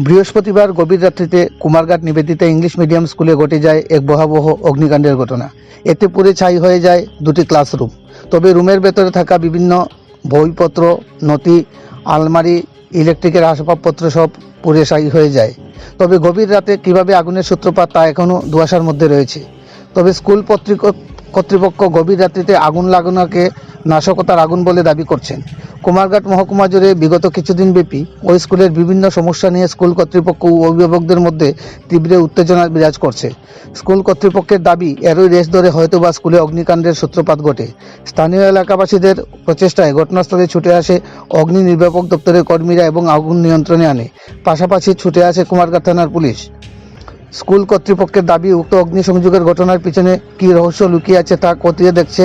বৃহস্পতিবার গভীর রাত্রিতে কুমারঘাট নিবেদিতা ইংলিশ মিডিয়াম স্কুলে ঘটে যায় এক বহাবহ অগ্নিকাণ্ডের ঘটনা। এতে পুড়ে ছাই হয়ে যায় দুটি ক্লাসরুম। তবে রুমের ভেতরে থাকা বিভিন্ন বইপত্র, নথি, আলমারি, ইলেকট্রিকের আসবাবপত্র সব পুড়ে ছাই হয়ে যায়। তবে গভীর রাতে কীভাবে আগুনের সূত্রপাত তা এখনও ধোঁয়াশার মধ্যে রয়েছে। তবে স্কুল পত্রিক- কর্তৃপক্ষ গভীর রাত্রিতে আগুন লাগানোকে নাশকতার আগুন বলে দাবি করছেন। কুমারঘাট মহকুমা জুড়ে বিগত কিছুদিন ব্যাপী ওই স্কুলের বিভিন্ন সমস্যা নিয়ে স্কুল কর্তৃপক্ষ ও অভিভাবকদের মধ্যে তীব্র উত্তেজনা বিরাজ করছে। স্কুল কর্তৃপক্ষের দাবি, এরই রেস ধরে হয়তো বা স্কুলে অগ্নিকাণ্ডের সূত্রপাত ঘটে। স্থানীয় এলাকাবাসীদের প্রচেষ্টায় ঘটনাস্থলে ছুটে আসে অগ্নি নির্বাপক দপ্তরের কর্মীরা এবং আগুন নিয়ন্ত্রণে আনে। পাশাপাশি ছুটে আসে কুমারঘাট থানার পুলিশ। স্কুল কর্তৃপক্ষের দাবি, উক্ত অগ্নিসংযোগের ঘটনার পিছনে কী রহস্য লুকিয়ে আছে তা খতিয়ে দেখছে,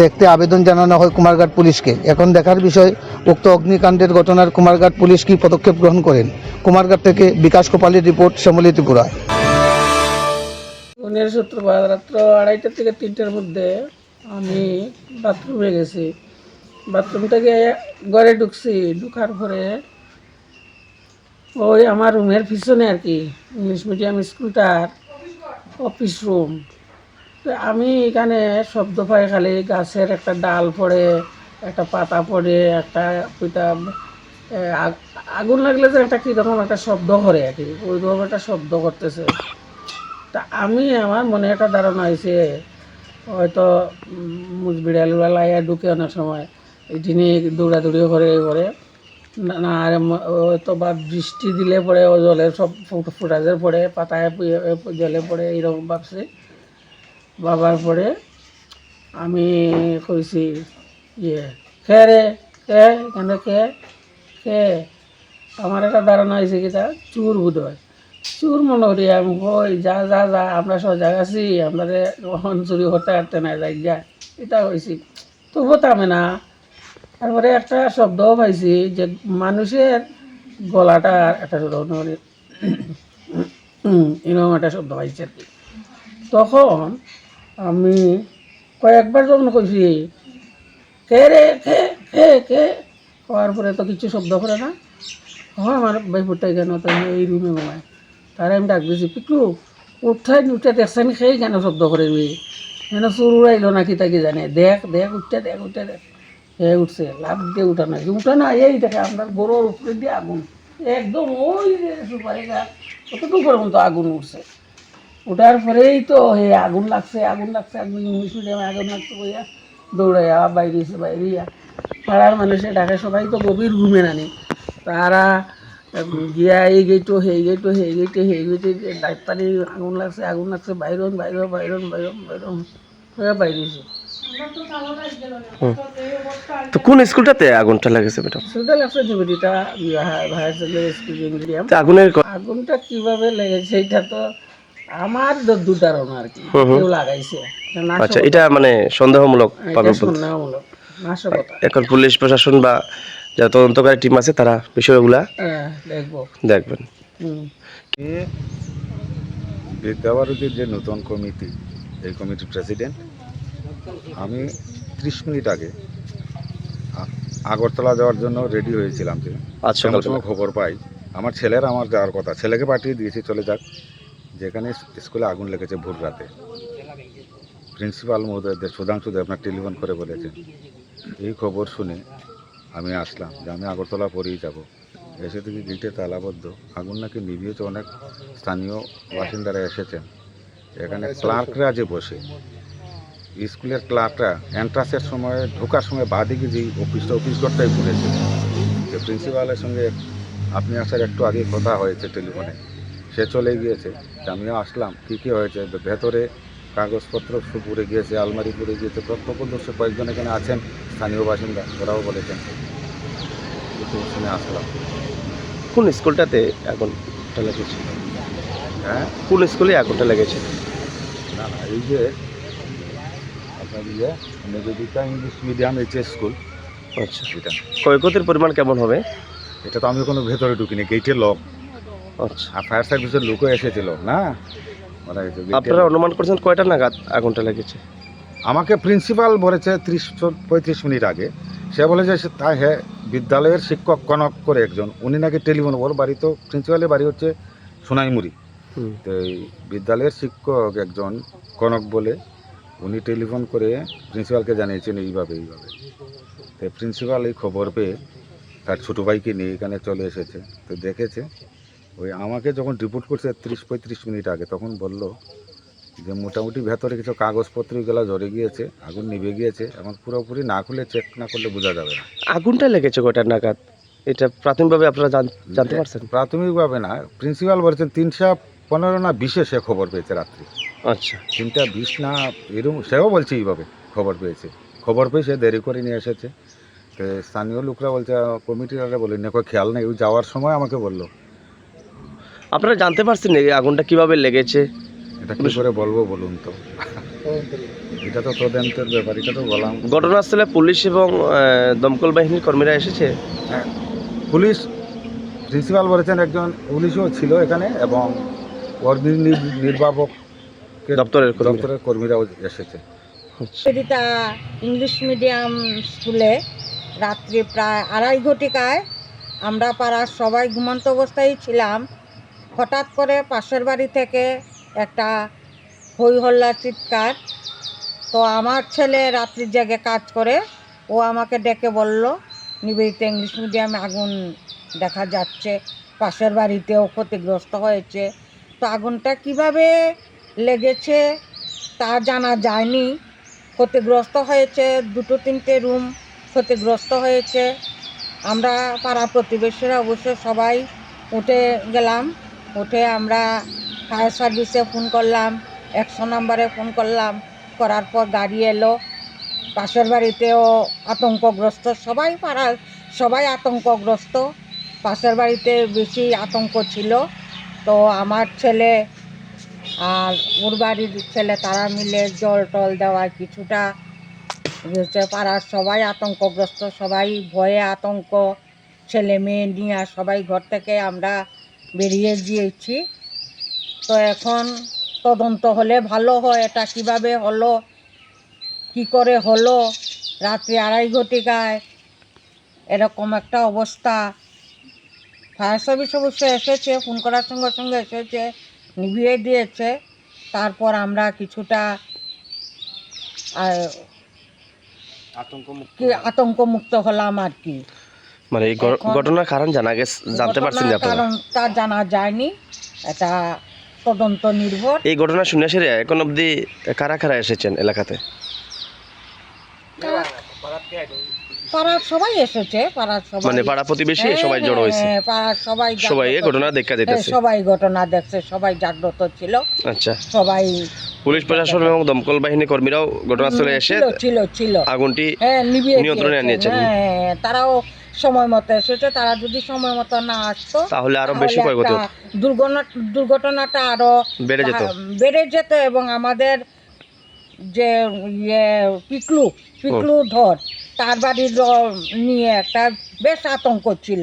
দেখতে আবেদন জানানো হয় কুমারঘাট পুলিশকে। এখন দেখার বিষয়, উক্ত অগ্নিকাণ্ডের ঘটনার কুমারঘাট পুলিশ কী পদক্ষেপ গ্রহণ করেন? কুমারঘাট থেকে বিকাশ কোপালের রিপোর্ট শ্যামলী ত্রিপুরা উনিশ সূত্রপাত রাত্র আড়াইটা থেকে তিনটার মধ্যে আমি বাথরুমে গেছি। বাথরুম থেকে ঘরে ঢুকছি, ঢুকার পরে ওই আমার রুমের পিছনে আর কি, ইংলিশ মিডিয়াম স্কুলটার অফিস রুম তো আমি এখানে শব্দ পাই খালি, গাছের একটা ডাল পড়ে, একটা পাতা পড়ে, একটা পিতা আগুন লাগলে যে একটা কীরকম একটা শব্দ করে আর কি ওই ওইরকম একটা শব্দ করতেছে। তা আমি, আমার মনে একটা ধারণা হয়েছে, হয়তো মুজবিড়াল বেলায় ঢুকে অনেক সময় এদিনে দৌড়াদৌড়িও করে করে। না আর ম- বা বৃষ্টি দিলে পরে ও জলের সব ফুট- ফুটাজের পড়ে পাতায় জলে পড়ে এইরকম ভাবছি বাবার পরে আমি কইছি ইয়ে কে রে? কে? এখানে কে? কে? আমার একটা ধারণা হয়েছে কি তা? চুর বোধ হয় চুর মনে করি আমি কই যা যা যা, আমরা সজাগ আছি, আমরা কখন চুরি করতে পারতে না যাই যা এটা হয়েছি তবু থামে না। তারপরে একটা শব্দও পাইছি যে মানুষের গলাটা একটা ধরনের এরকম একটা শব্দ পাইছে আর কি। তখন আমি কয়েকবার যখন কইছি, কে রে, কে কে কে? হওয়ার পরে তো কিছু শব্দ করে না। হ্যাঁ আমার ভাই ফুটাই কেন তো এই রুমে ঘুমায় তারে আমি ডাক দিয়েছি পিকলু, উঠাই উঠে দেখছেন সেই কেন শব্দ করে কেন চুর উড়াইলো নাকি তাকে জানে? দেখ দেখ উঠতে দেখ উঠতে দেখ। হে উঠছে লাভ দিয়ে উঠা নাই উঠা না, এই দেখে আমরা গরুর উপরে দিয়ে আগুন। একদম ওই যে সুপারি গাছ, কতটুকু পর্যন্ত আগুন উঠছে? ওঠার পরেই তো হে, আগুন লাগছে আগুন লাগছে, আগুন ইংলিশ আগুন লাগছে বইয়া দৌড়াইয়া বাইরে এসে বাইরিয়া পাড়ার মানুষের ডাকে, সবাই তো গভীর ঘুমে নানি। তারা গিয়া এই গেটো সেই গেটো সেই গেটে সেই গেটে পানি আগুন লাগছে আগুন লাগছে, বাইরন বাইরন বাইরন বাইরন বাইরন বাইরেছে তো কোন স্কুলটাতে আগুনটা লেগেছে ম্যাডাম সেটা লাগছে Nivedita higher secondary school medium আগুনের আগুনটা কীভাবে লেগেছে এটা তো আমার দু ধারণা আর কি। কেউ লাগাইছে। আচ্ছা এটা মানে সন্দেহমূলক সন্দেহমূলক এখন পুলিশ প্রশাসন বা যারা তদন্তকারী টিম আছে তারা বিষয়গুলা হ্যাঁ দেখবেন। বিদ্যাভারতীর যে নতুন কমিটি এই কমিটির প্রেসিডেন্ট আমি ত্রিশ মিনিট আগে আগরতলা যাওয়ার জন্য রেডি হয়েছিলাম যে আজ এমন সকাল খবর পাই। আমার ছেলের আমার যাওয়ার কথা ছেলেকে পাঠিয়ে দিয়েছি চলে যাক। যেখানে স্কুলে আগুন লেগেছে ভোর রাতে। প্রিন্সিপাল মহোদয়দের সুধাংশুদেব আপনার টেলিফোন করে বলেছেন। এই খবর শুনে আমি আসলাম যে আমি আগরতলা পরেই যাব। এসে থেকে গেটে তালাবদ্ধ। আগুন নাকি নিভিয়েছে অনেক স্থানীয় বাসিন্দারা এসেছেন। এখানে ক্লার্করা যে বসে স্কুলের ক্লার্করা এন্ট্রান্সের সময় ঢোকার সময় বাদিকে যেই অফিসটা অফিস ঘরটাই পড়েছে যে প্রিন্সিপালের সঙ্গে আপনি আসার একটু আগে কথা হয়েছে টেলিফোনে সে চলে গিয়েছে। আমিও আসলাম কী কী হয়েছে? ভেতরে কাগজপত্র সব পুড়ে গিয়েছে আলমারি পুড়ে গিয়েছে। প্রত্যক্ষদর্শী কয়েকজন এখানে আছেন স্থানীয় বাসিন্দা ওরাও বলেছেন। একটু শুনে আসলাম। কোন স্কুলটাতে আগুনটা লেগেছে হ্যাঁ? কোন স্কুলে আগুনটা লেগেছে না না এই যে ইয়ে Nivedita English medium HS school আচ্ছা। এটা। ক্ষয়ক্ষতির পরিমাণ কেমন হবে? এটা তো আমি কোনো ভেতরে ঢুকিনি গেটে লক আচ্ছা। আর ফায়ার সার্ভিসের লোকও এসেছিল না? gate আপনারা অনুমান করছেন কয়টা নাগাদ আগুনটা লেগেছে? আমাকে প্রিন্সিপাল বলেছে ত্রিশ পঁয়ত্রিশ মিনিট আগে। সে বলে যে তাই হ্যাঁ বিদ্যালয়ের শিক্ষক কনক করে একজন উনি নাকি টেলিফোন ওর বাড়ি তো প্রিন্সিপালের বাড়ি হচ্ছে সোনাইমুড়ি। তো এই বিদ্যালয়ের শিক্ষক একজন কনক বলে উনি টেলিফোন করে প্রিন্সিপালকে জানিয়েছেন এইভাবে এইভাবে। তো প্রিন্সিপাল এই খবর পেয়ে তার ছোটো ভাইকে নিয়ে এখানে চলে এসেছে। তো দেখেছে ওই আমাকে যখন রিপোর্ট করছে তিরিশ পঁয়ত্রিশ মিনিট আগে তখন বলল যে মোটামুটি ভেতরে কিছু কাগজপত্রগুলো ঝরে গিয়েছে আগুন নিভে গিয়েছে এখন পুরোপুরি না খুলে চেক না করলে বোঝা যাবে না। আগুনটা লেগেছে কয়টার নাগাদ? এটা প্রাথমিকভাবে আপনারা জান- জানতে পারছেন? প্রাথমিকভাবে না প্রিন্সিপাল বলছেন তিনশো পনেরো না বিশেষে খবর পেয়েছে রাত্রি। আচ্ছা। তিনটা বিশ না এরকম সেও বলছে এইভাবে খবর পেয়েছে। খবর পেয়ে সে দেরি করে নিয়ে এসেছে। তো স্থানীয় লোকরা বলছে কমিটিরা বলে নেকো খেয়াল নেই ও যাওয়ার সময় আমাকে বলল। আপনারা জানতে পারছেন এই আগুনটা কীভাবে লেগেছে? এটা কি করে বলব বলুন তো? এটা তো তদন্তের ব্যাপার এটা তো বললাম ঘটনাস্থলে পুলিশ এবং দমকল বাহিনীর কর্মীরা এসেছে? হ্যাঁ, পুলিশ প্রিন্সিপাল বলেছেন একজন পুলিশও ছিল এখানে এবং অগ্নি নির্বাপক দপ্তরের দপ্তরের কর্মীরাও এসেছে। আচ্ছা। সুচরিতা ইংলিশ মিডিয়াম স্কুলে রাত্রি প্রায় আড়াই ঘটিকায় আমরা পাড়ার সবাই ঘুমন্ত অবস্থায় ছিলাম। হঠাৎ করে পাশের বাড়ি থেকে একটা হই হল্লা চিৎকার। তো আমার ছেলে রাত্রির জায়গায় কাজ করে ও আমাকে ডেকে বলল নিবেদিত ইংলিশ মিডিয়ামে আগুন দেখা যাচ্ছে পাশের বাড়িতেও ক্ষতিগ্রস্ত হয়েছে। তো আগুনটা কীভাবে লেগেছে, তা জানা যায়নি। ক্ষতিগ্রস্ত হয়েছে দুটো তিনটে রুম, ক্ষতিগ্রস্ত হয়েছে। আমরা পাড়া প্রতিবেশীরা অবশ্য সবাই উঠে গেলাম। উঠে আমরা ফায়ার সার্ভিসে ফোন করলাম, একশো নম্বরে ফোন করলাম। করার পর গাড়ি এলো। পাশের বাড়িতেও আতঙ্কগ্রস্ত, সবাই পাড়ার সবাই আতঙ্কগ্রস্ত। পাশের বাড়িতে বেশি আতঙ্ক ছিল। তো আমার ছেলে আর ওর বাড়ির ছেলে, তারা মিলে জল টল দেওয়া কিছুটা। হচ্ছে পাড়ার সবাই আতঙ্কগ্রস্ত, সবাই ভয়ে আতঙ্ক। ছেলে মেয়ে নিয়ে সবাই ঘর থেকে আমরা বেরিয়ে গিয়েছি। তো এখন তদন্ত হলে ভালো হয়, এটা কীভাবে হলো, কি করে হলো? রাত্রি আড়াই ঘটিকায় এরকম একটা অবস্থা। ফায়ার সার্ভিস অবশ্য এসেছে, ফোন করার সঙ্গে সঙ্গে এসেছে। নিভিয়ে দিয়েছে। তারপর আমরা কিছুটা আতঙ্কমুক্ত হলাম আর কি। মানে এই ঘটনার কারণ জানা গেছে জানতে পারছেন যে কারণ তা জানা যায়নি। এটা তদন্ত নির্ভর। এই ঘটনা শুনে সেরে এখন অবধি কারা কারা এসেছেন এলাকাতে? পাড়ার সবাই এসেছে পাড়ার সবাই মানে পাড়া প্রতিবেশী হ্যাঁ, সবাই জড়ো হয়েছে? হ্যাঁ, পাড়ার সবাই সবাই এই ঘটনা দেখা হ্যাঁ, যেতেছে সবাই ঘটনা দেখছে সবাই জাগ্রত ছিল। আচ্ছা। সবাই পুলিশ প্রশাসন এবং দমকল বাহিনী কর্মীরাও ঘটনাস্থলে এসে ছিল ছিল আগুনটি হ্যাঁ নিয়ন্ত্রণে। হ্যাঁ তারাও সময় মতো এসেছে। তারা যদি সময় মতো না আসতো তাহলে আরও বেশি ক্ষয়ক্ষতি একটা দুর্ঘটনা দুর্ঘটনাটা আরও বেড়ে যেত। বেড়ে যেত এবং আমাদের যে ইয়ে পিকলু পিকলু ধর তার বাড়ির নিয়ে একটা বেশ আতঙ্ক ছিল।